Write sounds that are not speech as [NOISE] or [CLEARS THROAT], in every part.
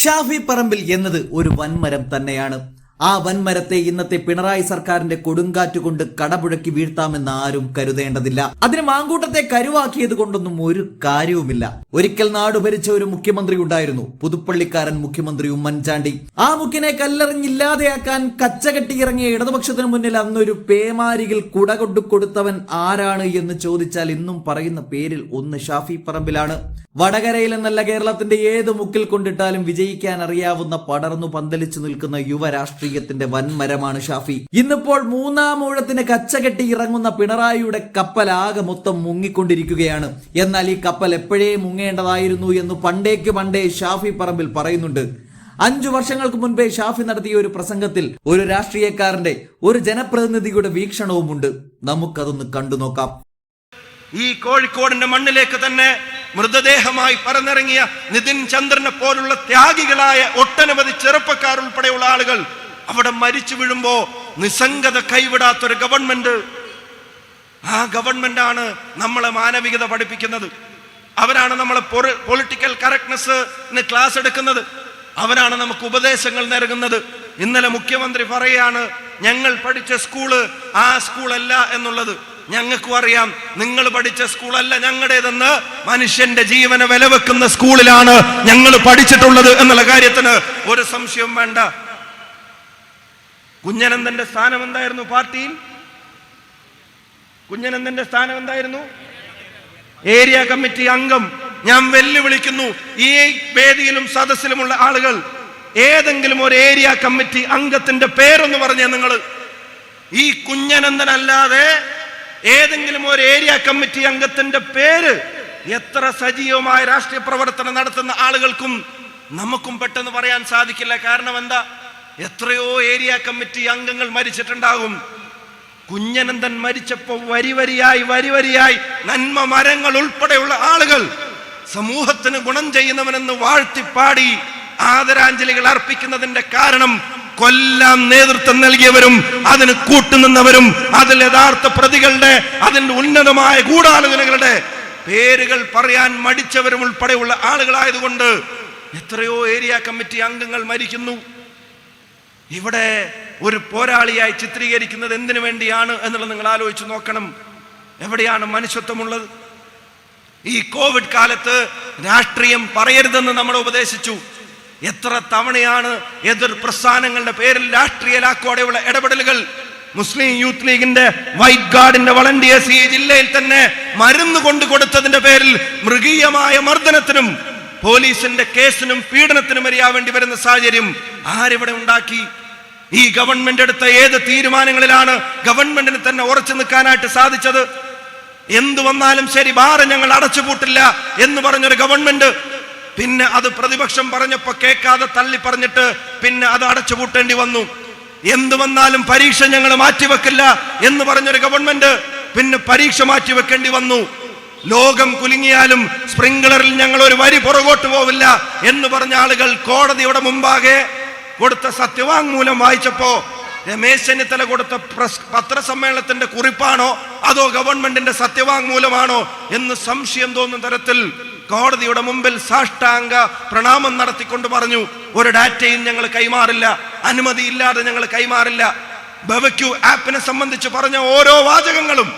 ഷാഫി പറമ്പിൽ എന്നത് ഒരു വൻമരം തന്നെയാണ്. ആ വൻമരത്തെ ഇന്നത്തെ പിണറായി സർക്കാരിന്റെ കൊടുങ്കാറ്റ് കൊണ്ട് കടപുഴക്കി വീഴ്ത്താമെന്ന് ആരും കരുതേണ്ടതില്ല. അതിന് മാങ്കൂട്ടത്തെ കരുവാക്കിയത് കൊണ്ടൊന്നും ഒരു കാര്യവുമില്ല. ഒരിക്കൽ നാട് ഭരിച്ച ഒരു മുഖ്യമന്ത്രി ഉണ്ടായിരുന്നു. പുതുപ്പള്ളിക്കാരൻ മുഖ്യമന്ത്രി ഉമ്മൻചാണ്ടി. ആ മുക്കിനെ കല്ലെറിഞ്ഞില്ലാതെയാക്കാൻ കച്ചകെട്ടിയിറങ്ങിയ ഇടതുപക്ഷത്തിന് മുന്നിൽ അന്നൊരു പേമാരിയിൽ കുട കൊണ്ടു കൊടുത്തവൻ ആരാണ് എന്ന് ചോദിച്ചാൽ ഇന്നും പറയുന്ന പേരിൽ ഒന്ന് ഷാഫി പറമ്പിലാണ്. വടകരയിൽ എന്നല്ല കേരളത്തിന്റെ ഏത് മുക്കിൽ കൊണ്ടിട്ടാലും വിജയിക്കാൻ അറിയാവുന്ന പടർന്നു പന്തലിച്ചു നിൽക്കുന്ന യുവ രാഷ്ട്രീയത്തിന്റെ വൻമരമാണ് ഷാഫി. ഇന്നിപ്പോൾ മൂന്നാം ഊഴത്തിന് കച്ചകെട്ടി ഇറങ്ങുന്ന പിണറായിയുടെ കപ്പൽ ആകെ മൊത്തം മുങ്ങിക്കൊണ്ടിരിക്കുകയാണ്. എന്നാൽ ഈ കപ്പൽ എപ്പോഴേ മുങ്ങേണ്ടതായിരുന്നു എന്ന് പണ്ടേക്ക് പണ്ടേ ഷാഫി പറമ്പിൽ പറയുന്നുണ്ട്. അഞ്ചു വർഷങ്ങൾക്ക് മുൻപേ ഷാഫി നടത്തിയ ഒരു പ്രസംഗത്തിൽ ഒരു രാഷ്ട്രീയക്കാരന്റെ ഒരു ജനപ്രതിനിധിയുടെ വീക്ഷണവുമുണ്ട്. നമുക്കതൊന്ന് കണ്ടുനോക്കാം ഈ കോഴിക്കോടിന്റെ മണ്ണിലേക്ക് തന്നെ മൃതദേഹമായി പറന്നിറങ്ങിയ നിതിൻ ചന്ദ്രനെ പോലുള്ള ത്യാഗികളായ ഒട്ടനവധി ചെറുപ്പക്കാർ ഉൾപ്പെടെയുള്ള ആളുകൾ അവിടെ മരിച്ചു വീഴുമ്പോ നിസ്സംഗത കൈവിടാത്തൊരു ഗവൺമെന്റ് ആ ഗവൺമെന്റ് ആണ് നമ്മളെ മാനവികത പഠിപ്പിക്കുന്നത്. അവരാണ് നമ്മളെ പൊളിറ്റിക്കൽ കറക്റ്റ്നെസ് ക്ലാസ് എടുക്കുന്നത്. അവരാണ് നമുക്ക് ഉപദേശങ്ങൾ നൽകുന്നത്. ഇന്നലെ മുഖ്യമന്ത്രി പറയാണ് ഞങ്ങൾ പഠിച്ച സ്കൂൾ ആ സ്കൂളല്ല എന്നുള്ളത്. ഞങ്ങൾക്കും അറിയാം നിങ്ങൾ പഠിച്ച സ്കൂളല്ല ഞങ്ങളുടേതെന്ന്. മനുഷ്യന്റെ ജീവനെ വിലവെക്കുന്ന സ്കൂളിലാണ് ഞങ്ങൾ പഠിച്ചിട്ടുള്ളത് എന്നുള്ള കാര്യത്തിന് ഒരു സംശയവും വേണ്ട. കുഞ്ഞനന്ദന്റെ സ്ഥാനം എന്തായിരുന്നു പാർട്ടിയിൽ? കുഞ്ഞനന്ദന്റെ സ്ഥാനം എന്തായിരുന്നു ഏരിയ കമ്മിറ്റി അംഗം. ഞാൻ വെല്ലുവിളിക്കുന്നു ഈ വേദിയിലും സദസ്സിലുമുള്ള ആളുകൾ ഏതെങ്കിലും ഒരു ഏരിയ കമ്മിറ്റി അംഗത്തിന്റെ പേരൊന്ന് പറഞ്ഞേ നിങ്ങൾ ഈ കുഞ്ഞനന്ദൻ അല്ലാതെ ഏതെങ്കിലും ഒരു ഏരിയ കമ്മിറ്റി അംഗത്തിന്റെ പേര് എത്ര സജീവമായ രാഷ്ട്രീയ പ്രവർത്തനം നടത്തുന്ന ആളുകൾക്കും നമുക്കും പെട്ടെന്ന് പറയാൻ സാധിക്കില്ല. കാരണം എന്താ? എത്രയോ ഏരിയ കമ്മിറ്റി അംഗങ്ങൾ മരിച്ചിട്ടുണ്ടാകും. കുഞ്ഞനന്ദൻ മരിച്ചപ്പോൾ വരി വരിയായി വരി വരിയായി നന്മ മരങ്ങൾ ഉൾപ്പെടെയുള്ള ആളുകൾ സമൂഹത്തിന് ഗുണം ചെയ്യുന്നവനെന്ന് വാഴ്ത്തിപ്പാടി ആദരാഞ്ജലികൾ അർപ്പിക്കുന്നതിന്റെ കാരണം കൊല്ലം നേതൃത്വം നൽകിയവരും അതിന് കൂട്ടുനിന്നവരും അതിൽ യഥാർത്ഥ പ്രതികളുടെ അതിന്റെ ഉന്നതമായ ഗൂഢാലോചനകളുടെ പേരുകൾ പറയാൻ മടിച്ചവരും ഉൾപ്പെടെയുള്ള ആളുകളായതുകൊണ്ട് എത്രയോ ഏരിയ കമ്മിറ്റി അംഗങ്ങൾ മരിക്കുന്നു. ഇവിടെ ഒരു പോരാളിയായി ചിത്രീകരിക്കുന്നത് എന്തിനു വേണ്ടിയാണ് എന്നുള്ളത് നിങ്ങൾ ആലോചിച്ച് നോക്കണം. എവിടെയാണ് മനുഷ്യത്വമുള്ളത്? ഈ കോവിഡ് കാലത്ത് രാഷ്ട്രീയം പറയരുതെന്ന് നമ്മൾ ഉപദേശിച്ചു. എത്ര തവണയാണ് എതിർ പ്രസ്ഥാനങ്ങളുടെ പേരിൽ രാഷ്ട്രീയ ലാക്കോടെയുള്ള ഇടപെടലുകൾ? മുസ്ലിം യൂത്ത് ലീഗിന്റെ വൈറ്റ് ഗാർഡിന്റെ വളണ്ടിയേഴ്സ് ഈ ജില്ലയിൽ തന്നെ മരുന്ന് കൊണ്ടു കൊടുത്തതിന്റെ പേരിൽ മൃഗീയമായ മർദ്ദനത്തിനും പോലീസിന്റെ കേസിനും പീഡനത്തിനും വരിയാവേണ്ടി വരുന്ന സാഹചര്യം ആരിവിടെ ഉണ്ടാക്കി? ഈ ഗവൺമെന്റ് എടുത്ത ഏത് തീരുമാനങ്ങളിലാണ് ഗവൺമെന്റിന് തന്നെ ഉറച്ചു നിൽക്കാനായിട്ട് സാധിച്ചത്? എന്തു വന്നാലും ശരി ബാറ് ഞങ്ങൾ അടച്ചുപൂട്ടില്ല എന്ന് പറഞ്ഞൊരു ഗവൺമെന്റ് പിന്നെ അത് പ്രതിപക്ഷം പറഞ്ഞപ്പോ കേൾക്കാതെ തള്ളി പറഞ്ഞിട്ട് പിന്നെ അത് അടച്ചുപൂട്ടേണ്ടി വന്നു. എന്തു വന്നാലും പരീക്ഷ ഞങ്ങൾ മാറ്റിവെക്കില്ല എന്ന് പറഞ്ഞൊരു ഗവൺമെന്റ് പിന്നെ പരീക്ഷ മാറ്റിവെക്കേണ്ടി വന്നു. ലോകം കുലുങ്ങിയാലും സ്പ്രിംഗ്ലറിൽ ഞങ്ങൾ ഒരു വരി പുറകോട്ട് പോവില്ല എന്ന് പറഞ്ഞ ആളുകൾ കോടതിയുടെ മുമ്പാകെ കൊടുത്ത സത്യവാങ്മൂലം വായിച്ചപ്പോ രമേശ് ചെന്നിത്തല കൊടുത്ത പത്രസമ്മേളനത്തിന്റെ കുറിപ്പാണോ? അതോ ഗവൺമെന്റിന്റെ സത്യവാങ്മൂലമാണോ? എന്ന് സംശയം തോന്നുന്ന തരത്തിൽ കോടതിയുടെ മുമ്പിൽ സാഷ്ടാംഗ പ്രണാമം നടത്തിക്കൊണ്ട് പറഞ്ഞു ഒരു ഡാറ്റയും ഞങ്ങൾ കൈമാറില്ല. അനുമതി ഇല്ലാതെ ഞങ്ങൾ കൈമാറില്ല. ബവക്യു ആപ്പിനെ സംബന്ധിച്ച് പറഞ്ഞ ഓരോ വാചകങ്ങളും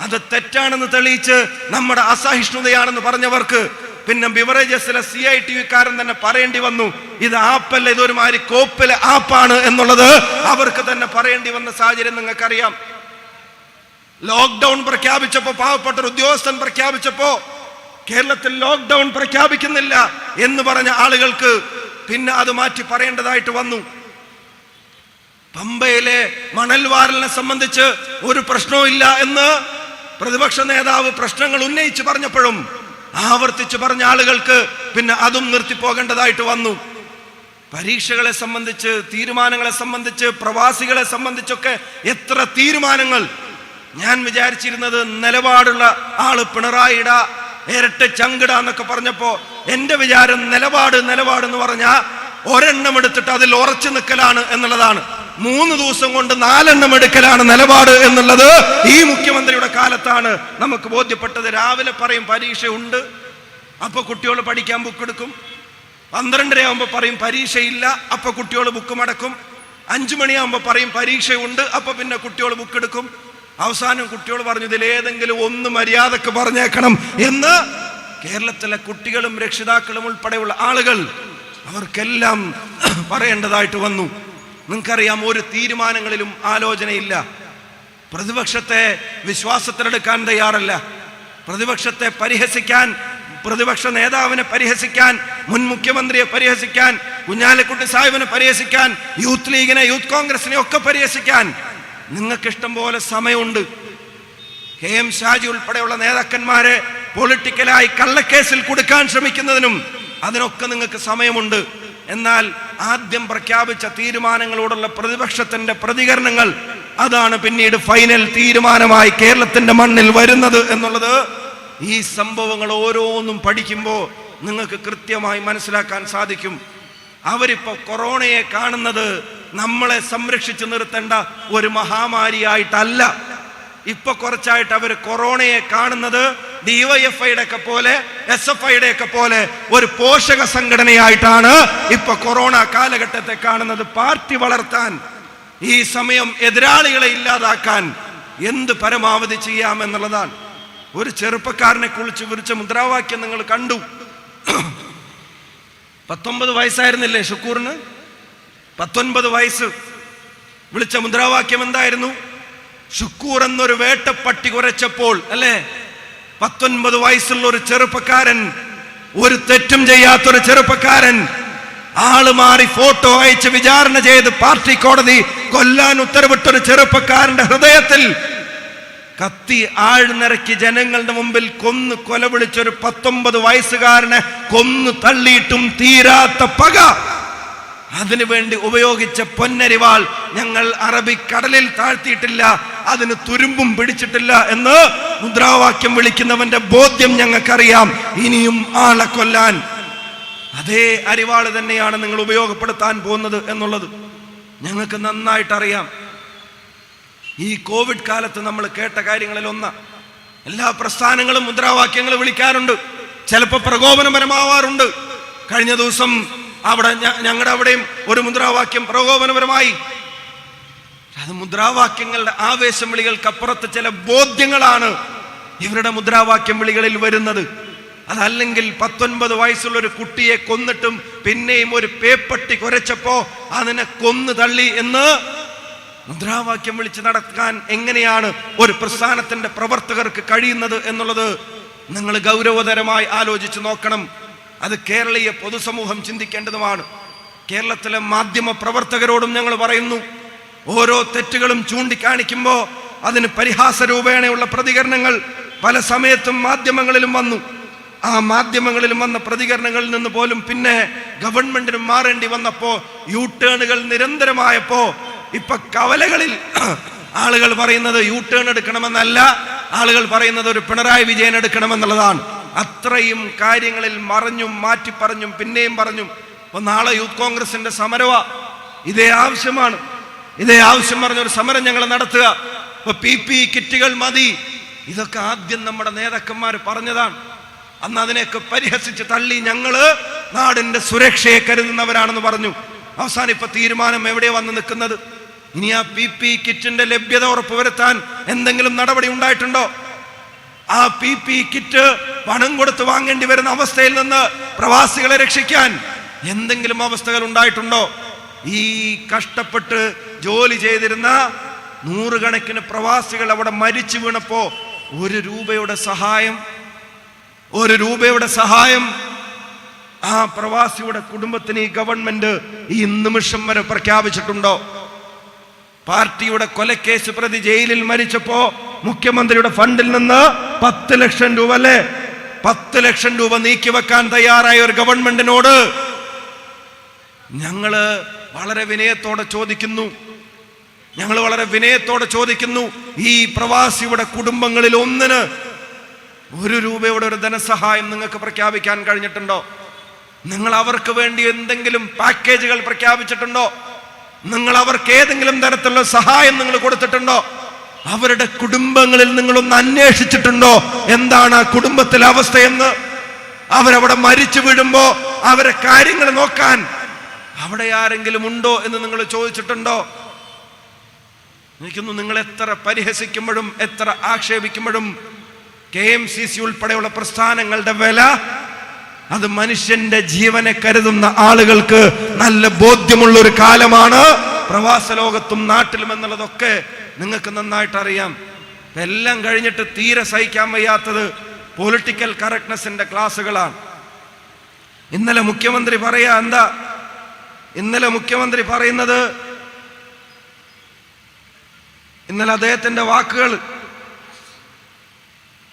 അത് തെറ്റാണെന്ന് തെളിയിച്ച് നമ്മുടെ അസഹിഷ്ണുതയാണെന്ന് പറഞ്ഞവർക്ക് പിന്നെ ബിവറേജസിലെ സി ഐ ടി വിക്കാരൻ തന്നെ പറയേണ്ടി വന്നു ഇത് ആപ്പല്ല ഇതൊരുമാതിരി കോപ്പിലെ ആപ്പാണ് എന്നുള്ളത് അവർക്ക് തന്നെ പറയേണ്ടി വന്ന സാഹചര്യം നിങ്ങൾക്കറിയാം. ലോക്ക്ഡൌൺ പ്രഖ്യാപിച്ചപ്പോ പാവപ്പെട്ട ഉദ്യോഗസ്ഥൻ പ്രഖ്യാപിച്ചപ്പോ കേരളത്തിൽ ലോക്ക്ഡൌൺ പ്രഖ്യാപിക്കുന്നില്ല എന്ന് പറഞ്ഞ ആളുകൾക്ക് പിന്നെ അത് മാറ്റി പറയേണ്ടതായിട്ട് വന്നു. പമ്പയിലെ മണൽവാരലിനെ സംബന്ധിച്ച് ഒരു പ്രശ്നവും ഇല്ല എന്ന് പ്രതിപക്ഷ നേതാവ് പ്രശ്നങ്ങൾ ഉന്നയിച്ച് പറഞ്ഞപ്പോഴും ആവർത്തിച്ച് പറഞ്ഞ ആളുകൾക്ക് പിന്നെ അതും നിർത്തിപ്പോകേണ്ടതായിട്ട് വന്നു. പരീക്ഷകളെ സംബന്ധിച്ച് തീരുമാനങ്ങളെ സംബന്ധിച്ച് പ്രവാസികളെ സംബന്ധിച്ചൊക്കെ എത്ര തീരുമാനങ്ങൾ. ഞാൻ വിചാരിച്ചിരുന്നത് നിലപാടുള്ള ആൾ പിണറായിട ഇരട്ട ചങ്കിട എന്നൊക്കെ പറഞ്ഞപ്പോ എന്റെ വിചാരം നിലപാട് നിലപാട് എന്ന് പറഞ്ഞാൽ ഒരെണ്ണം എടുത്തിട്ട് അതിൽ ഉറച്ചു നിൽക്കലാണ് എന്നുള്ളതാണ്. മൂന്ന് ദിവസം കൊണ്ട് നാലെണ്ണം എടുക്കലാണ് നിലപാട് എന്നുള്ളത് ഈ മുഖ്യമന്ത്രിയുടെ കാലത്താണ് നമുക്ക് ബോധ്യപ്പെട്ടത്. രാവിലെ പറയും പരീക്ഷ ഉണ്ട് അപ്പൊ കുട്ടികൾ പഠിക്കാൻ ബുക്ക് എടുക്കും. പന്ത്രണ്ടരയാകുമ്പോൾ പറയും പരീക്ഷയില്ല അപ്പൊ കുട്ടികൾ ബുക്ക് മടക്കും. അഞ്ചു മണിയാകുമ്പോൾ പറയും പരീക്ഷയുണ്ട് അപ്പൊ പിന്നെ കുട്ടികൾ ബുക്ക് എടുക്കും. അവസാനം കുട്ടികൾ പറഞ്ഞു ഇതിൽ ഏതെങ്കിലും ഒന്ന് മര്യാദയ്ക്ക് പറഞ്ഞേക്കണം എന്ന് കേരളത്തിലെ കുട്ടികളും രക്ഷിതാക്കളും ഉൾപ്പെടെയുള്ള ആളുകൾ അവർക്കെല്ലാം പറയേണ്ടതായിട്ട് വന്നു. നിങ്ങൾക്കറിയാം ഒരു തീരുമാനങ്ങളിലും ആലോചനയില്ല. പ്രതിപക്ഷത്തെ വിശ്വാസത്തിലെടുക്കാൻ തയ്യാറല്ല. പ്രതിപക്ഷത്തെ പരിഹസിക്കാൻ പ്രതിപക്ഷ നേതാവിനെ പരിഹസിക്കാൻ മുൻ മുഖ്യമന്ത്രിയെ പരിഹസിക്കാൻ കുഞ്ഞാലിക്കുട്ടി സാഹിബിനെ പരിഹസിക്കാൻ യൂത്ത് ലീഗിനെ യൂത്ത് കോൺഗ്രസിനെ ഒക്കെ പരിഹസിക്കാൻ നിങ്ങൾക്ക് ഇഷ്ടം പോലെ സമയമുണ്ട്. കെ എം ഷാജി ഉൾപ്പെടെയുള്ള നേതാക്കന്മാരെ പൊളിറ്റിക്കലായി കള്ളക്കേസിൽ കൊടുക്കാൻ ശ്രമിക്കുന്നതിനും അതിനൊക്കെ നിങ്ങൾക്ക് സമയമുണ്ട്. എന്നാൽ ആദ്യം പ്രഖ്യാപിച്ച തീരുമാനങ്ങളോടുള്ള പ്രതിപക്ഷത്തിന്റെ പ്രതികരണങ്ങൾ അതാണ് പിന്നീട് ഫൈനൽ തീരുമാനമായി കേരളത്തിന്റെ മണ്ണിൽ വരുന്നത് എന്നുള്ളത്. ഈ സംഭവങ്ങൾ ഓരോന്നും പഠിക്കുമ്പോൾ നിങ്ങൾക്ക് കൃത്യമായി മനസ്സിലാക്കാൻ സാധിക്കും. അവരിപ്പോ കൊറോണയെ കാണുന്നത് നമ്മളെ സംരക്ഷിച്ചു നിർത്തേണ്ട ഒരു മഹാമാരിയായിട്ടല്ല. ഇപ്പൊ കുറച്ചായിട്ട് അവർ കൊറോണയെ കാണുന്നത് ഡിവൈഎഫ്ഐയുടെ ഒക്കെ പോലെ എസ് എഫ് ഐയുടെ ഒക്കെ പോലെ ഒരു പോഷക സംഘടനയായിട്ടാണ് ഇപ്പൊ കൊറോണ കാലഘട്ടത്തെ കാണുന്നത്. പാർട്ടി വളർത്താൻ ഈ സമയം എതിരാളികളെ ഇല്ലാതാക്കാൻ എന്ത് പരമാവധി ചെയ്യാമെന്നുള്ളതാണ്. ഒരു ചെറുപ്പക്കാരനെ കുളിച്ച് വിരിച്ച മുദ്രാവാക്യം നിങ്ങൾ കണ്ടു. പത്തൊമ്പത് വയസ്സായിരുന്നില്ലേ ഷുക്കൂറിന്? പത്തൊൻപത് വയസ്സ്. വിളിച്ച മുദ്രാവാക്യം എന്തായിരുന്നു? ഷുക്കൂർ എന്നൊരു വേട്ടപ്പട്ടി കുറച്ചപ്പോൾ അല്ലേ? പത്തൊൻപത് വയസ്സുള്ള ഒരു ചെറുപ്പക്കാരൻ ഒരു തെറ്റും ചെയ്യാത്തൊരു ചെറുപ്പക്കാരൻ ആൾ മാറി ഫോട്ടോ അയച്ച് വിചാരണ ചെയ്ത് പാർട്ടി കോടതി കൊല്ലാൻ ഉത്തരവിട്ടൊരു ചെറുപ്പക്കാരന്റെ ഹൃദയത്തിൽ കത്തി ആഴ്ന്നിറക്കി ജനങ്ങളുടെ മുമ്പിൽ കൊന്ന് കൊല വിളിച്ചൊരു പത്തൊമ്പത് വയസ്സുകാരനെ കൊന്നു തള്ളിയിട്ടും തീരാത്ത പക. അതിനുവേണ്ടി ഉപയോഗിച്ച പൊന്നരിവാൾ ഞങ്ങൾ അറബിക്കടലിൽ താഴ്ത്തിയിട്ടില്ല. അതിന് തുരുമ്പും പിടിച്ചിട്ടില്ല എന്ന് മുദ്രാവാക്യം വിളിക്കുന്നവന്റെ ബോധ്യം ഞങ്ങൾക്കറിയാം. ഇനിയും ആളെ കൊല്ലാൻ. അതേ അരിവാൾ തന്നെയാണ് നിങ്ങൾ ഉപയോഗപ്പെടുത്താൻ പോകുന്നത് എന്നുള്ളത് ഞങ്ങൾക്ക് നന്നായിട്ട് അറിയാം ഈ കോവിഡ് കാലത്ത് നമ്മൾ കേട്ട കാര്യങ്ങളിൽ ഒന്ന് എല്ലാ പ്രസ്ഥാനങ്ങളും മുദ്രാവാക്യങ്ങൾ വിളിക്കാറുണ്ട്. ചിലപ്പോൾ പ്രകോപനപരമാവാറുണ്ട്. കഴിഞ്ഞ ദിവസം അവിടെ ഞങ്ങളുടെ അവിടെയും ഒരു മുദ്രാവാക്യം പ്രകോപനപരമായി അത് മുദ്രാവാക്യങ്ങളുടെ ആവേശം വിളികൾക്കപ്പുറത്ത് ചില ബോധ്യങ്ങളാണ് ഇവരുടെ മുദ്രാവാക്യം വിളികളിൽ വരുന്നത്. അതല്ലെങ്കിൽ പത്തൊൻപത് വയസ്സുള്ള ഒരു കുട്ടിയെ കൊന്നിട്ടും പിന്നെയും ഒരു പേപ്പട്ടി കുരച്ചപ്പോ അതിനെ കൊന്നു തള്ളി എന്ന് മുദ്രാവാക്യം വിളിച്ച് നടക്കാൻ എങ്ങനെയാണ് ഒരു പ്രസ്ഥാനത്തിന്റെ പ്രവർത്തകർക്ക് കഴിയുന്നത് എന്നുള്ളത് നിങ്ങൾ ഗൗരവതരമായി ആലോചിച്ച് നോക്കണം. അത് കേരളീയ പൊതുസമൂഹം ചിന്തിക്കേണ്ടതുമാണ്. കേരളത്തിലെ മാധ്യമ പ്രവർത്തകരോടും ഞങ്ങൾ പറയുന്നു ഓരോ തെറ്റുകളും ചൂണ്ടിക്കാണിക്കുമ്പോൾ അതിന് പരിഹാസ രൂപേണയുള്ള പ്രതികരണങ്ങൾ പല സമയത്തും മാധ്യമങ്ങളിലും വന്നു. ആ മാധ്യമങ്ങളിലും വന്ന പ്രതികരണങ്ങളിൽ നിന്ന് പോലും പിന്നെ ഗവൺമെന്റിനും മാറേണ്ടി വന്നപ്പോ യൂ ടേണുകൾ നിരന്തരമായപ്പോ ഇപ്പൊ കവലകളിൽ [CLEARS THROAT] ആളുകൾ പറയുന്നത് യൂ ടേൺ എടുക്കണമെന്നല്ല ആളുകൾ പറയുന്നത് ഒരു പിണറായി വിജയൻ എടുക്കണമെന്നുള്ളതാണ്. അത്രയും കാര്യങ്ങളിൽ മറഞ്ഞും മാറ്റി പറഞ്ഞും പിന്നെയും പറഞ്ഞും ഇപ്പൊ നാളെ യൂത്ത് കോൺഗ്രസിന്റെ സമരവ. ഇതേ ആവശ്യമാണ്. ഇതേ ആവശ്യം പറഞ്ഞ ഒരു സമരം ഞങ്ങൾ നടത്തുക. ഇപ്പൊ പി പി കിറ്റുകൾ മതി. ഇതൊക്കെ ആദ്യം നമ്മുടെ നേതാക്കന്മാർ പറഞ്ഞതാണ്. അന്ന് അതിനെയൊക്കെ പരിഹസിച്ച് തള്ളി ഞങ്ങൾ നാടിന്റെ സുരക്ഷയെ കരുതുന്നവരാണെന്ന് പറഞ്ഞു. അവസാനം ഇപ്പൊ തീരുമാനം എവിടെ വന്ന് നിൽക്കുന്നത്? ഇനി ആ പി പി കിറ്റിന്റെ ലഭ്യത ഉറപ്പുവരുത്താൻ എന്തെങ്കിലും നടപടി ഉണ്ടായിട്ടുണ്ടോ? ആ പി പി കിറ്റ് പണം കൊടുത്ത് വാങ്ങേണ്ടി വരുന്ന അവസ്ഥയിൽ നിന്ന് പ്രവാസികളെ രക്ഷിക്കാൻ എന്തെങ്കിലും അവസ്ഥകൾ ഉണ്ടായിട്ടുണ്ടോ? ഈ കഷ്ടപ്പെട്ട് ജോലി ചെയ്തിരുന്ന നൂറുകണക്കിന് പ്രവാസികൾ അവിടെ മരിച്ചു വീണപ്പോ ഒരു രൂപയുടെ സഹായം ഒരു രൂപയുടെ സഹായം ആ പ്രവാസിയുടെ കുടുംബത്തിന് ഈ ഗവൺമെന്റ് ഈ നിമിഷം വരെ പ്രഖ്യാപിച്ചിട്ടുണ്ടോ? പാർട്ടിയുടെ കൊലക്കേസ് പ്രതി ജയിലിൽ മരിച്ചപ്പോ മുഖ്യമന്ത്രിയുടെ ഫണ്ടിൽ നിന്ന് പത്ത് ലക്ഷം രൂപ അല്ലേ? പത്ത് ലക്ഷം രൂപ നീക്കിവെക്കാൻ തയ്യാറായ ഒരു ഗവൺമെന്റിനോട് ഞങ്ങൾ വളരെ വിനയത്തോടെ ചോദിക്കുന്നു. ഞങ്ങൾ വളരെ വിനയത്തോടെ ചോദിക്കുന്നു. ഈ പ്രവാസിയുടെ കുടുംബങ്ങളിൽ ഒന്നിന് ഒരു രൂപയുടെ ഒരു ധനസഹായം നിങ്ങൾക്ക് പ്രഖ്യാപിക്കാൻ കഴിഞ്ഞിട്ടുണ്ടോ? നിങ്ങൾ അവർക്ക് വേണ്ടി എന്തെങ്കിലും പാക്കേജുകൾ പ്രഖ്യാപിച്ചിട്ടുണ്ടോ? നിങ്ങൾ അവർക്ക് ഏതെങ്കിലും തരത്തിലുള്ള സഹായം നിങ്ങൾ കൊടുത്തിട്ടുണ്ടോ? അവരുടെ കുടുംബങ്ങളിൽ നിങ്ങളൊന്ന് അന്വേഷിച്ചിട്ടുണ്ടോ? എന്താണ് ആ കുടുംബത്തിലെ അവസ്ഥയെന്ന്? അവരവിടെ മരിച്ചു വീഴുമ്പോ അവരെ കാര്യങ്ങൾ നോക്കാൻ അവിടെ ആരെങ്കിലും ഉണ്ടോ എന്ന് നിങ്ങൾ ചോദിച്ചിട്ടുണ്ടോ? എനിക്കൊന്ന് നിങ്ങൾ എത്ര പരിഹസിക്കുമ്പോഴും എത്ര ആക്ഷേപിക്കുമ്പോഴും കെ എം സി സി ഉൾപ്പെടെയുള്ള പ്രസ്ഥാനങ്ങളുടെ വില അത് മനുഷ്യന്റെ ജീവനെ കരുതുന്ന ആളുകൾക്ക് നല്ല ബോധ്യമുള്ള ഒരു കാലമാണ്. പ്രവാസ ലോകത്തും നാട്ടിലും എന്നുള്ളതൊക്കെ നിങ്ങൾക്ക് നന്നായിട്ട് അറിയാം. എല്ലാം കഴിഞ്ഞിട്ട് തീരെ സഹിക്കാൻ വയ്യാത്തത് പൊളിറ്റിക്കൽ കറക്റ്റ്നെസിന്റെ ക്ലാസ്സുകളാണ് ഇന്നലെ മുഖ്യമന്ത്രി പറയാ എന്താ ഇന്നലെ മുഖ്യമന്ത്രി പറയുന്നത് ഇന്നലെ അദ്ദേഹത്തിന്റെ വാക്കുകൾ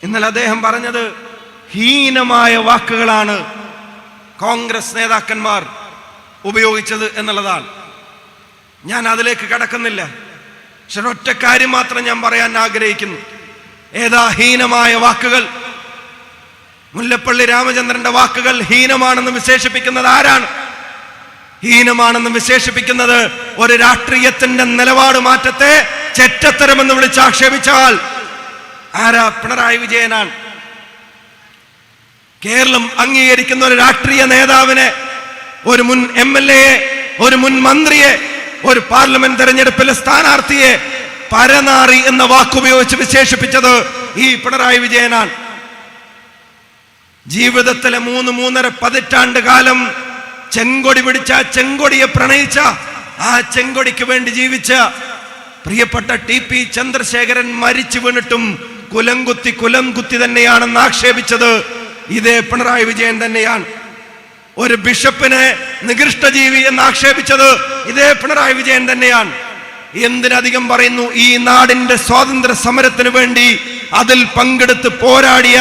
ഇന്നലെ അദ്ദേഹം പറഞ്ഞത് ഹീനമായ വാക്കുകളാണ് കോൺഗ്രസ് നേതാക്കന്മാർ ഉപയോഗിച്ചത് എന്നുള്ളതാണ്. ഞാൻ അതിലേക്ക് കടക്കുന്നില്ല. പക്ഷെ ഒറ്റ കാര്യം മാത്രം ഞാൻ പറയാൻ ആഗ്രഹിക്കുന്നു. ഏതാ ഹീനമായ വാക്കുകൾ? മുല്ലപ്പള്ളി രാമചന്ദ്രന്റെ വാക്കുകൾ ഹീനമാണെന്ന് വിശേഷിപ്പിക്കുന്നത് ആരാണ്? ഹീനമാണെന്ന് വിശേഷിപ്പിക്കുന്നത് ഒരു രാഷ്ട്രീയത്തിന്റെ നിലപാട് മാറ്റത്തെ ചെറ്റത്തരമെന്ന് വിളിച്ച് ആക്ഷേപിച്ചാൽ ആരാ പിണറായി വിജയനാണ്? കേരളം അംഗീകരിക്കുന്ന ഒരു രാഷ്ട്രീയ നേതാവിനെ ഒരു മുൻ എം എൽ എയെ ഒരു മുൻ മന്ത്രിയെ ഒരു പാർലമെന്റ് തെരഞ്ഞെടുപ്പിലെ സ്ഥാനാർത്ഥിയെ പരനാറി എന്ന വാക്കുപയോഗിച്ച് വിശേഷിപ്പിച്ചത് ഈ പിണറായി വിജയനാണ്. ജീവിതത്തിലെ മൂന്ന് മൂന്നര പതിറ്റാണ്ട് കാലം ചെങ്കൊടി പിടിച്ച ചെങ്കൊടിയെ പ്രണയിച്ച ആ ചെങ്കൊടിക്ക് വേണ്ടി ജീവിച്ച പ്രിയപ്പെട്ട ടി പി ചന്ദ്രശേഖരൻ മരിച്ചു വീണിട്ടും കുലം കുത്തി കുലം കുത്തി തന്നെയാണെന്ന് ആക്ഷേപിച്ചത് ഇതേ പിണറായി വിജയൻ തന്നെയാണ്. ഒരു ബിഷപ്പിനെ നികൃഷ്ടജീവി എന്ന് ആക്ഷേപിച്ചത് ഇതേ പിണറായി വിജയൻ തന്നെയാണ്. എന്തിനധികം പറയുന്നു ഈ നാടിന്റെ സ്വാതന്ത്ര്യ സമരത്തിന് വേണ്ടി അതിൽ പങ്കെടുത്ത് പോരാടിയ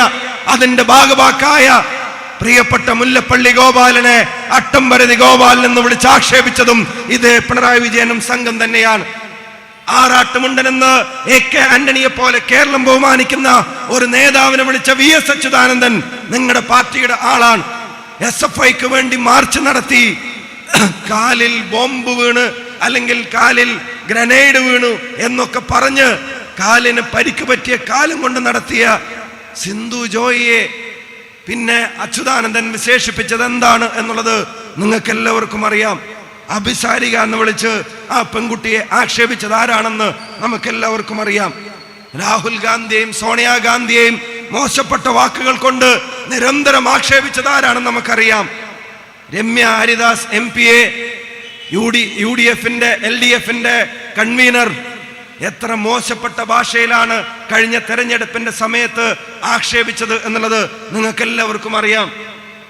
അതിന്റെ ഭാഗവാക്കായ പ്രിയപ്പെട്ട മുല്ലപ്പള്ളി ഗോപാലനെ അട്ടംപരതി ഗോപാലൻ എന്ന് വിളിച്ച് ആക്ഷേപിച്ചതും ഇതേ പിണറായി വിജയനും സംഘം തന്നെയാണ്. ആറാട്ടുമുണ്ടനെന്ന് എ കെ ആന്റണിയെ പോലെ കേരളം ബഹുമാനിക്കുന്ന ഒരു നേതാവിനെ വിളിച്ച വി എസ് അച്യുതാനന്ദൻ നിങ്ങളുടെ പാർട്ടിയുടെ ആളാണ്. എസ് എഫ് ഐക്ക് വേണ്ടി മാർച്ച് നടത്തി. കാലിൽ ബോംബ് വീണ് അല്ലെങ്കിൽ കാലിൽ ഗ്രനേഡ് വീണു എന്നൊക്കെ പറഞ്ഞ് കാലിന് പരിക്ക് പറ്റിയ കാലം കൊണ്ട് നടത്തിയ സിന്ധു ജോയിയെ പിന്നെ അച്യുതാനന്ദൻ വിശേഷിപ്പിച്ചത് എന്താണ് എന്നുള്ളത് നിങ്ങൾക്ക് എല്ലാവർക്കും അറിയാം. അഭിസാരിക എന്ന് വിളിച്ച് ആ പെൺകുട്ടിയെ ആക്ഷേപിച്ചത് ആരാണെന്ന് നമുക്ക് എല്ലാവർക്കും അറിയാം. രാഹുൽ ഗാന്ധിയെയും സോണിയാഗാന്ധിയെയും മോശപ്പെട്ട വാക്കുകൾ കൊണ്ട് നിരന്തരം ആക്ഷേപിച്ചത് ആരാണെന്ന് നമുക്കറിയാം. Ramya Haridas M P A U D U D എഫിന്റെ എൽ ഡി എഫിന്റെ കൺവീനർ എത്ര മോശപ്പെട്ട ഭാഷയിലാണ് കഴിഞ്ഞ തെരഞ്ഞെടുപ്പിന്റെ സമയത്ത് ആക്ഷേപിച്ചത് എന്നുള്ളത് നിങ്ങൾക്ക് എല്ലാവർക്കും അറിയാം.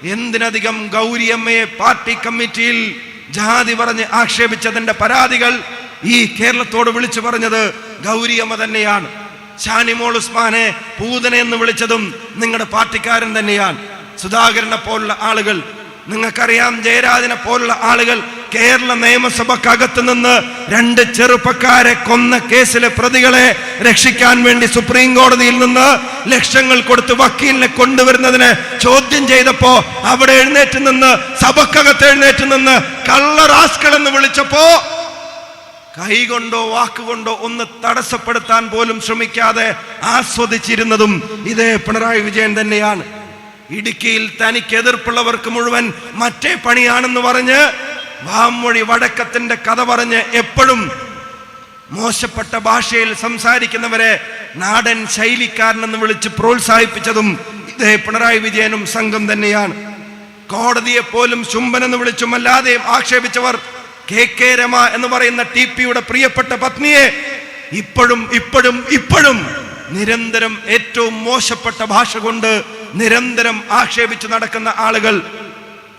എന്തിനധികം ഗൗരിയമ്മയെ പാർട്ടി കമ്മിറ്റിയിൽ ജാതി പറഞ്ഞ് ആക്ഷേപിച്ചതിന്റെ പരാതികൾ ഈ കേരളത്തോട് വിളിച്ചു പറഞ്ഞത് ഗൗരിയമ്മ തന്നെയാണ്. ഷാനിമോൾ ഉസ്മാനെ പൂതന എന്ന് വിളിച്ചതും നിങ്ങളുടെ പാർട്ടിക്കാരൻ തന്നെയാണ്. സുധാകരനെ പോലുള്ള ആളുകൾ നിങ്ങൾക്കറിയാം ജയരാജനെ പോലുള്ള ആളുകൾ കേരള നിയമസഭക്കകത്ത് നിന്ന് രണ്ട് ചെറുപ്പക്കാരെ കൊന്ന കേസിലെ പ്രതികളെ രക്ഷിക്കാൻ വേണ്ടി സുപ്രീം കോടതിയിൽ നിന്ന് ലക്ഷങ്ങൾ കൊടുത്ത് വക്കീലിനെ കൊണ്ടുവരുന്നതിന് ചോദ്യം ചെയ്തപ്പോ അവിടെ എഴുന്നേറ്റ് നിന്ന് സഭക്കകത്ത് എഴുന്നേറ്റ് നിന്ന് കള്ളറാസ്കൾ എന്ന് വിളിച്ചപ്പോ കൈകൊണ്ടോ വാക്കുകൊണ്ടോ ഒന്ന് തടസ്സപ്പെടുത്താൻ പോലും ശ്രമിക്കാതെ ആസ്വദിച്ചിരുന്നതും ഇതേ പിണറായി വിജയൻ തന്നെയാണ്. ഇടുക്കിയിൽ തനിക്ക് എതിർപ്പുള്ളവർക്ക് മുഴുവൻ മറ്റേ പണിയാണെന്ന് പറഞ്ഞ് വാമൊഴി വടക്കത്തിന്റെ കഥ പറഞ്ഞ് എപ്പോഴും മോശപ്പെട്ട ഭാഷയിൽ സംസാരിക്കുന്നവരെ നാടൻ ശൈലിക്കാരനെന്ന് വിളിച്ച് പ്രോത്സാഹിപ്പിച്ചതും ഇതേ പിണറായി വിജയനും സംഘം തന്നെയാണ്. കോടതിയെ പോലും ചുംബനെന്ന് വിളിച്ചും അല്ലാതെയും ആക്ഷേപിച്ചവർ കെ കെ രമ എന്ന് പറയുന്ന ടി പിയുടെ പ്രിയപ്പെട്ട പത്നിയെ ഇപ്പോഴും ഇപ്പോഴും ഇപ്പോഴും നിരന്തരം ഏറ്റവും മോശപ്പെട്ട ഭാഷ കൊണ്ട് നിരന്തരം ആക്ഷേപിച്ചു നടക്കുന്ന ആളുകൾ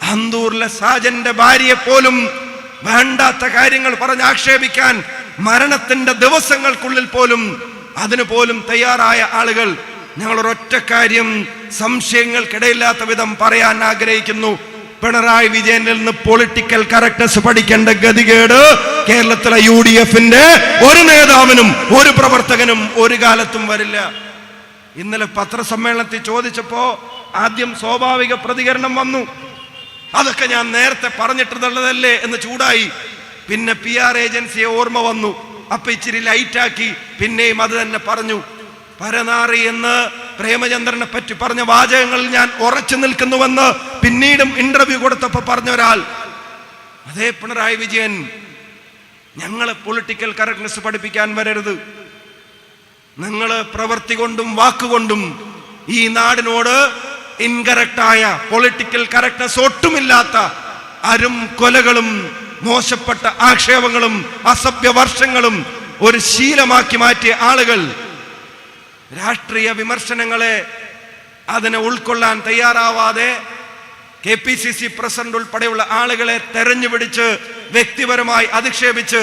അന്തൂറിലെ സാജന്റെ ഭാര്യയെ പോലും വേണ്ടാത്ത കാര്യങ്ങൾ പറഞ്ഞ് ആക്ഷേപിക്കാൻ മരണത്തിന്റെ ദിവസങ്ങൾക്കുള്ളിൽ പോലും അതിനു പോലും തയ്യാറായ ആളുകൾ ഞങ്ങൾ ഒരൊറ്റ കാര്യം സംശയങ്ങൾക്കിടയില്ലാത്ത വിധം പറയാൻ ആഗ്രഹിക്കുന്നു. പിണറായി വിജയനിൽ നിന്ന് പൊളിറ്റിക്കൽ കറക്റ്റ്നസ് പഠിക്കേണ്ട ഗതികേട് കേരളത്തിലെ യു ഡി എഫിന്റെ ഒരു നേതാവിനും ഒരു പ്രവർത്തകനും ഒരു കാലത്തും വരില്ല. ഇന്നലെ പത്രസമ്മേളനത്തിൽ ചോദിച്ചപ്പോ ആദ്യം സ്വാഭാവിക പ്രതികരണം വന്നു. അതൊക്കെ ഞാൻ നേരത്തെ പറഞ്ഞിട്ടുള്ളതല്ലേ എന്ന് ചൂടായി. പിന്നെ പി ആർ ഏജൻസിയെ ഓർമ്മ വന്നു. അപ്പൊ ഇച്ചിരി ലൈറ്റാക്കി. പിന്നെയും അത് തന്നെ പറഞ്ഞു. പരനാറി എന്ന് പ്രേമചന്ദ്രനെ പറ്റി പറഞ്ഞ വാചകങ്ങളിൽ ഞാൻ ഉറച്ചു നിൽക്കുന്നുവെന്ന് പിന്നീടും ഇന്റർവ്യൂ കൊടുത്തപ്പോ പറഞ്ഞ ഒരാൾ അതേ പിണറായി വിജയൻ ഞങ്ങളെ പൊളിറ്റിക്കൽ കറക്റ്റ്നെസ് പഠിപ്പിക്കാൻ വരരുത്. നിങ്ങൾ പ്രവൃത്തി കൊണ്ടും വാക്കുകൊണ്ടും ഈ നാടിനോട് ഇൻകറക്റ്റായ പൊളിറ്റിക്കൽ കറക്റ്റ്നെസ് ഒട്ടുമില്ലാത്ത അരും കൊലകളും മോശപ്പെട്ട ആക്ഷേപങ്ങളും അസഭ്യ വർഷങ്ങളും ഒരു ശീലമാക്കി മാറ്റിയ ആളുകൾ രാഷ്ട്രീയ വിമർശനങ്ങളെ അതിനെ ഉൾക്കൊള്ളാൻ തയ്യാറാവാതെ K P C C president ഉൾപ്പെടെയുള്ള ആളുകളെ തെരഞ്ഞുപിടിച്ച് വ്യക്തിപരമായി അധിക്ഷേപിച്ച്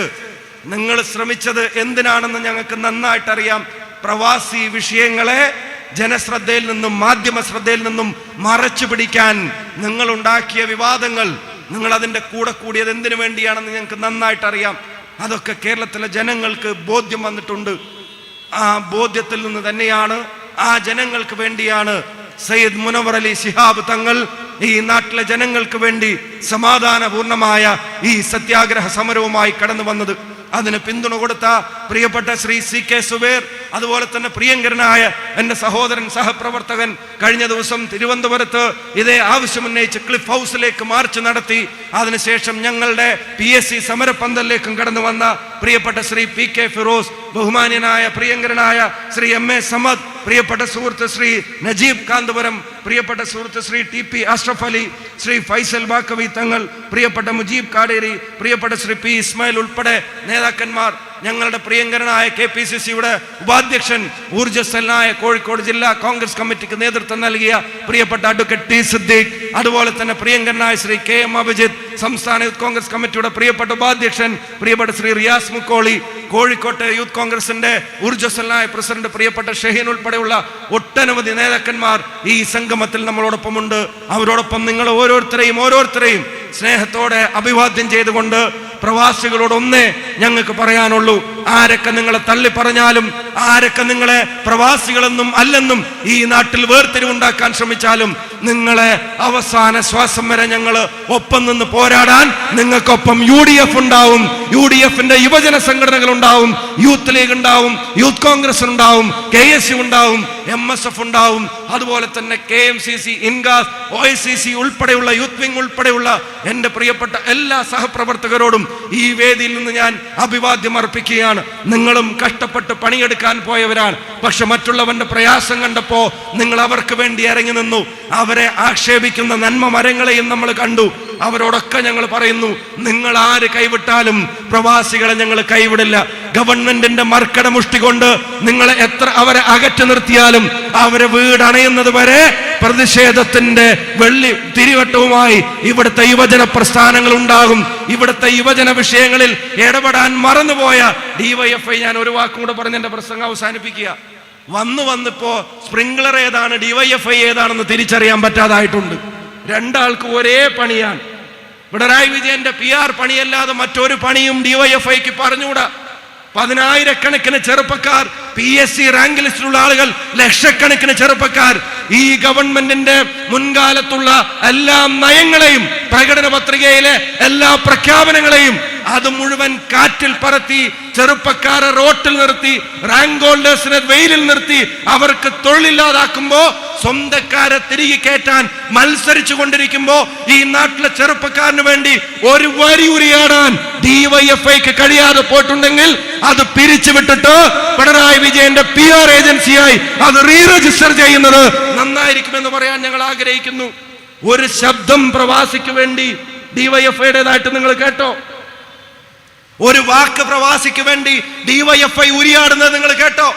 നിങ്ങൾ ശ്രമിച്ചത് എന്തിനാണെന്ന് ഞങ്ങൾക്ക് നന്നായിട്ടറിയാം. പ്രവാസി വിഷയങ്ങളെ ജനശ്രദ്ധയിൽ നിന്നും മാധ്യമ ശ്രദ്ധയിൽ നിന്നും മറച്ചു പിടിക്കാൻ നിങ്ങൾ ഉണ്ടാക്കിയ വിവാദങ്ങൾ നിങ്ങൾ അതിന്റെ കൂടെ കൂടിയത് എന്തിനു വേണ്ടിയാണെന്ന് ഞങ്ങൾക്ക് നന്നായിട്ട് അറിയാം അതൊക്കെ കേരളത്തിലെ ജനങ്ങൾക്ക് ബോധ്യം വന്നിട്ടുണ്ട്. ആ ബോധ്യത്തിൽ നിന്ന് തന്നെയാണ് ആ ജനങ്ങൾക്ക് വേണ്ടിയാണ് സയ്യിദ് മുനവർ അലി ശിഹാബ് തങ്ങൾ ഈ നാട്ടിലെ ജനങ്ങൾക്ക് വേണ്ടി സമാധാനപൂർണമായ ഈ സത്യാഗ്രഹ സമരവുമായി കടന്നു വന്നത്. അതിന് പിന്തുണ കൊടുത്ത പ്രിയപ്പെട്ട ശ്രീ സി കെ സുബേർ അതുപോലെ തന്നെ പ്രിയങ്കരനായ എന്റെ സഹോദരൻ സഹപ്രവർത്തകൻ കഴിഞ്ഞ ദിവസം തിരുവനന്തപുരത്ത് ഇതേ ആവശ്യമുന്നയിച്ച് ക്ലിഫ് ഹൗസിലേക്ക് മാർച്ച് നടത്തി. അതിനുശേഷം ഞങ്ങളുടെ പി എസ് സി സമരപ്പന്തലിലേക്കും കടന്നു വന്ന പ്രിയപ്പെട്ട ശ്രീ പി കെ ഫിറോസ് ബഹുമാന്യനായ പ്രിയങ്കരനായ ശ്രീ എം എ സമദ് പ്രിയപ്പെട്ട സുഹൃത്ത് ശ്രീ നജീബ് കാന്തപുരം പ്രിയപ്പെട്ട സുഹൃത്ത് ശ്രീ ടി പി അഷ്റഫ് അലി ശ്രീ ഫൈസൽ ബാക്കവി തങ്ങൾ പ്രിയപ്പെട്ട മുജീബ് കാടേരി പ്രിയപ്പെട്ട ശ്രീ പി ഇസ്മായിൽ ഉൾപ്പെടെ നേതാക്കന്മാർ ഞങ്ങളുടെ പ്രിയങ്കരനായ കെ പി സി സിയുടെ ഉപാധ്യക്ഷൻ ഊർജസ്വലനായ കോഴിക്കോട് ജില്ലാ കോൺഗ്രസ് കമ്മിറ്റിക്ക് നേതൃത്വം നൽകിയ പ്രിയപ്പെട്ട അഡ്വക്കേറ്റ് ടി സിദ്ദീഖ് അതുപോലെ തന്നെ പ്രിയങ്കരനായ ശ്രീ കെ എം അഭിജിത്ത് സംസ്ഥാന യൂത്ത് കോൺഗ്രസ് കമ്മിറ്റിയുടെ പ്രിയപ്പെട്ട ഉപാധ്യക്ഷൻ പ്രിയപ്പെട്ട ശ്രീ റിയാസ് മുക്കോളി കോഴിക്കോട്ടെ യൂത്ത് കോൺഗ്രസിന്റെ ഊർജസ്വലനായ പ്രസിഡന്റ് പ്രിയപ്പെട്ട ഷഹീൻ ഉൾപ്പെടെയുള്ള ഒട്ടനവധി നേതാക്കന്മാർ ഈ സംഗമത്തിൽ നമ്മളോടൊപ്പമുണ്ട്. അവരോടൊപ്പം നിങ്ങൾ ഓരോരുത്തരെയും ഓരോരുത്തരെയും സ്നേഹത്തോടെ അഭിവാദ്യം ചെയ്തുകൊണ്ട് പ്രവാസികളോട് ഒന്നേ ഞങ്ങൾക്ക് പറയാനുള്ളൂ. ആരൊക്കെ നിങ്ങളെ തള്ളി പറഞ്ഞാലും ആരൊക്കെ നിങ്ങളെ പ്രവാസികളെന്നും അല്ലെന്നും ഈ നാട്ടിൽ വേർതിരിവുണ്ടാക്കാൻ ശ്രമിച്ചാലും നിങ്ങളെ അവസാന ശ്വാസം വരെ ഞങ്ങൾ ഒപ്പം നിന്ന് പോരാടാൻ നിങ്ങൾക്കൊപ്പം യു ഡി എഫ് ഉണ്ടാവും. യു ഡി എഫിന്റെ യുവജന സംഘടനകൾ ഉണ്ടാവും. യൂത്ത് ലീഗ് ഉണ്ടാവും. യൂത്ത് കോൺഗ്രസ് ഉണ്ടാവും. കെ എസ് യു ഉണ്ടാവും. എം എസ് എഫ് ഉണ്ടാവും. അതുപോലെ തന്നെ K M C C ഇൻഗാസ് O I C C ഉൾപ്പെടെയുള്ള യൂത്ത് വിംഗ് ഉൾപ്പെടെയുള്ള എന്റെ പ്രിയപ്പെട്ട എല്ലാ സഹപ്രവർത്തകരോടും ഈ വേദിയിൽ നിന്ന് ഞാൻ അഭിവാദ്യം അർപ്പിക്കുകയാണ്. നിങ്ങളും കഷ്ടപ്പെട്ട് പണിയെടുക്കാൻ പോയവരാണ്. പക്ഷെ മറ്റുള്ളവന്റെ പ്രയാസം കണ്ടപ്പോ നിങ്ങൾ അവർക്ക് വേണ്ടി ഇറങ്ങി നിന്നു. അവരെ ആക്ഷേപിക്കുന്ന നന്മ മരങ്ങളെയും നമ്മൾ കണ്ടു. അവരോടൊക്കെ ഞങ്ങൾ പറയുന്നു നിങ്ങൾ ആര് കൈവിട്ടാലും പ്രവാസികളെ ഞങ്ങൾ കൈവിടില്ല. ഗവൺമെന്റിന്റെ മർക്കട മുഷ്ടി കൊണ്ട് നിങ്ങളെ എത്ര അവരെ അകറ്റി നിർത്തിയാലും അവരെ വീടണയുന്നത് വരെ പ്രതിഷേധത്തിന്റെ വെള്ളി തിരിവട്ടവുമായി ഇവിടുത്തെ യുവജന പ്രസ്ഥാനങ്ങൾ ഉണ്ടാകും. ഇവിടുത്തെ യുവജന വിഷയങ്ങളിൽ ഇടപെടാൻ മറന്നുപോയ ഡിവൈഎഫ്ഐ ഞാൻ ഒരു വാക്കും കൂടെ പറഞ്ഞ് എന്റെ പ്രസംഗം അവസാനിപ്പിക്കുക. വന്നു വന്നിപ്പോ സ്പ്രിംഗ്ലർ ഏതാണ് ഡിവൈഎഫ്ഐ ഏതാണെന്ന് തിരിച്ചറിയാൻ പറ്റാതായിട്ടുണ്ട്. രണ്ടാൾക്ക് ഒരേ പണിയാണ്. പിണറായി വിജയന്റെ പി ആർ പണിയല്ലാതെ മറ്റൊരു പണിയും ഡിവൈഎഫ്ഐക്ക് പറഞ്ഞുകൂടാ? പതിനായിരക്കണക്കിന് ചെറുപ്പക്കാർ പി എസ് സി റാങ്ക് ലിസ്റ്റിലുള്ള ആളുകൾ ലക്ഷക്കണക്കിന് ചെറുപ്പക്കാർ. ഈ ഗവൺമെന്റിന്റെ മുൻകാലത്തുള്ള എല്ലാ നയങ്ങളെയും പ്രകടന പത്രികയിലെ എല്ലാ പ്രഖ്യാപനങ്ങളെയും അത് മുഴുവൻ കാറ്റിൽ പറത്തി ചെറുപ്പക്കാരെ റോട്ടിൽ നിർത്തി റാങ്ക് ഹോൾഡേഴ്സിനെ വെയിലിൽ നിർത്തി അവർക്ക് തൊഴിലില്ലാതാക്കുമ്പോ സ്വന്തക്കാരെ തിരികെ കയറ്റാൻ മത്സരിച്ചു കൊണ്ടിരിക്കുമ്പോ ഈ നാട്ടിലെ ചെറുപ്പക്കാരന് വേണ്ടി ഒരു വരി ഉരിയാടാൻ ഡിവൈഎഫ്ഐക്ക് കഴിയാതെ പോയിട്ടുണ്ടെങ്കിൽ അത് പിരിച്ചുവിട്ടിട്ട് പിണറായി വിജയന്റെ പി ആർ ഏജൻസിയായി അത് റീ രജിസ്റ്റർ ചെയ്യുന്നത് നന്നായിരിക്കുമെന്ന് പറയാൻ ഞങ്ങൾ ആഗ്രഹിക്കുന്നു. ഒരു ശബ്ദം പ്രവാസിക്ക് വേണ്ടി ഡിവൈഎഫ്ഐയുടേതായിട്ട് നിങ്ങൾ കേട്ടോ. ഒരു വാക്ക് പ്രവാസിക്ക് വേണ്ടി ഡിവൈഎഫ്ഐ ഉരിയാടുന്നത് നിങ്ങൾ കേട്ടോ.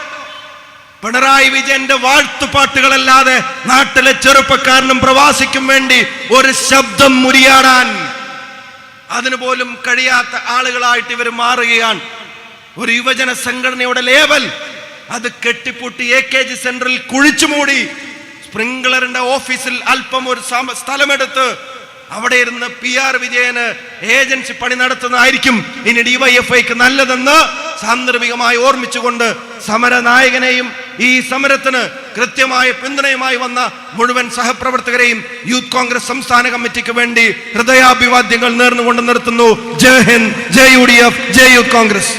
പിണറായി വിജയന്റെ വാഴ്ത്തുപാട്ടുകളല്ലാതെ നാട്ടിലെ ചെറുപ്പക്കാരനും പ്രവാസിക്കും വേണ്ടി ഒരു ശബ്ദം മുരിയാടാൻ അതിനു പോലും കഴിയാത്ത ആളുകളായിട്ട് ഇവർ മാറുകയാണ്. ഒരു യുവജന സംഘടനയുടെ ലേബൽ അത് കെട്ടിപ്പൂട്ടി എ കെ ജി സെന്ററിൽ കുഴിച്ചു മൂടി. സ്പ്രിംഗ്ലറിന്റെ ഓഫീസിൽ അല്പം ഒരു സ്ഥലമെടുത്ത് അവിടെ ഇരുന്ന് പി ആർ വിജയന് ഏജൻസി പണി നടത്തുന്നതായിരിക്കും. ഇനി ഡിവൈഎഫ്ഐക്ക് നല്ലതെന്ന് സാന്ദർഭികമായി ഓർമ്മിച്ചുകൊണ്ട് സമരനായകനെയും ഈ സമരത്തിന് കൃത്യമായ പിന്തുണയുമായി വന്ന മുഴുവൻ സഹപ്രവർത്തകരെയും യൂത്ത് കോൺഗ്രസ് സംസ്ഥാന കമ്മിറ്റിക്ക് വേണ്ടി ഹൃദയാഭിവാദ്യങ്ങൾ നേർന്നുകൊണ്ട് നിർത്തുന്നു. Jai Hind Jai U D F Jai Youth Congress.